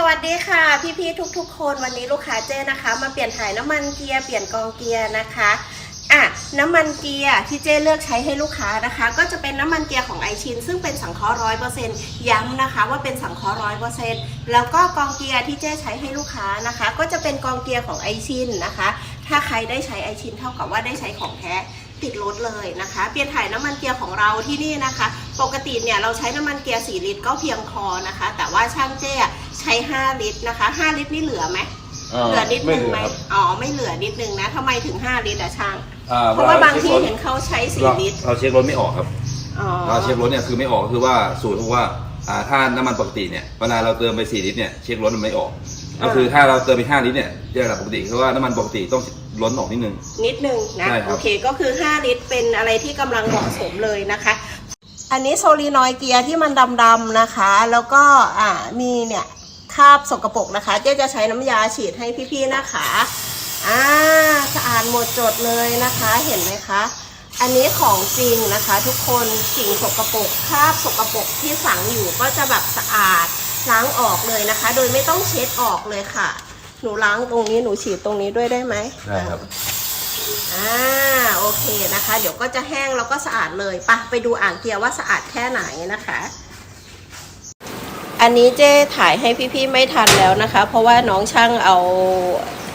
สวัสดีค่ะพี่ๆทุก ๆ คนวันนี้ลูกค้าเจ้นะคะ มาเปลี่ยนถ่ายน้ำมันเกียร์เปลี่ยนกองเกียร์นะคะอะน้ำมันเกียร์ที่เจ้เลือกใช้ให้ลูกค้านะคะ ก็จะเป็นน้ำมันเกียร์ของไอชินซึ่งเป็นสังเคราะห์ร้อยเปอร์เซ็นต์ย้ำนะคะว่าเป็นสังเคราะห์ร้อยเปอร์เซ็นต์แล้วก็กองเกียร์ที่เจ้ใช้ให้ลูกค้านะคะ ก็จะเป็นกองเกียร์ของไอชินนะคะ ถ้าใครได้ใช้ไอชินเท่ากับว่าได้ใช้ของแท้ติดรถเลยนะคะ เปลี่ยนถ่ายน้ำมันเกียร์ของเราที่นี่นะคะ ปกติเนี่ยเราใช้น้ำมันเกียร์ 4 ลิตรก็เพียงพอนะคะ แต่ว่าช่างเจ้ อะใช้5ลิตรนะคะ5ลิตรนี่เหลือไหมเหลือนิดนึงไหมครับอ๋อไม่เหลือนิดนึงนะทำไมถึง5ลิตรอะช่างอ่เพราะว่าบางที่ช็ครถเห็นเขาใช้เรา4ลิตรเราเช็ครถไม่ออกครับอ๋อเราเช็ครถเนี่ยคือไม่ออกก็คือว่าสูตรเพราะว่าอ่าถ้าน้ำมันปกติเนี่ยเวลาเราเติมไป4ลิตรเนี่ยเช็ครถมันไม่ออกก็คือถ้าเราเติมไป5ลิตรเนี่ยจะระดับปกติคือว่าน้ำมันปกติต้องล้นออกนิดนึงนิดนึงนะใช่ครับโอเคก็คือ 5 ลิตรเป็นอะไรที่กำลังเหมาะสมเลยนะคะ อันนี้โซลีนอยด์เกียร์ที่มันดำๆนะคะ แล้วก็อ่ามีเนี่ย คราบสกปรกนะคะ เจ๊จะใช้น้ำยาฉีดให้พี่ๆนะคะอ่าสะอาดหมดจดเลยนะคะ เห็นไหมคะ อันนี้ของจริงนะคะ ทุกคนสิ่งสกปรกคราบสกปรกที่ฝังอยู่ก็จะแบบสะอาดล้างออกเลยนะคะ โดยไม่ต้องเช็ดออกเลยค่ะ หนูล้างตรงนี้หนูฉีดตรงนี้ด้วยได้ไหมได้ครับอ่าโอเคนะคะ เดี๋ยวก็จะแห้งแล้วก็สะอาดเลยไปะไปดูอ่างเกียร์ว่าสะอาดแค่ไหนนะคะ อันนี้เจ๊ถ่ายให้พี่ๆไม่ทันแล้วนะคะ เพราะว่าน้องช่างเอา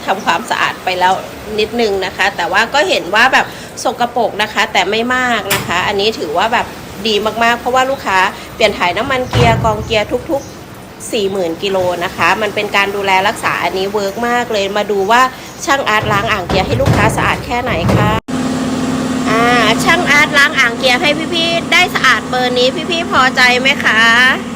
ทำความสะอาดไปแล้วนิดนึงนะคะ แต่ว่าก็เห็นว่าแบบสกรปรกนะคะ แต่ไม่มากนะคะ อันนี้ถือว่าแบบดีมากๆ เพราะว่าลูกค้าเปลี่ยนถ่ายน้ำมันเกียร์กองเกียร์ทุก ๆ40,000กิโลนะคะ มันเป็นการดูแลรักษาอันนี้เวิร์กมากเลย มาดูว่าช่างอาร์ตล้างอ่างเกียร์ให้ลูกค้าสะอาดแค่ไหนคะ อ่า ช่างอาร์ตล้างอ่างเกียร์ให้พี่ๆ ได้สะอาดเบอร์นี้พี่ๆ พอใจไหมคะ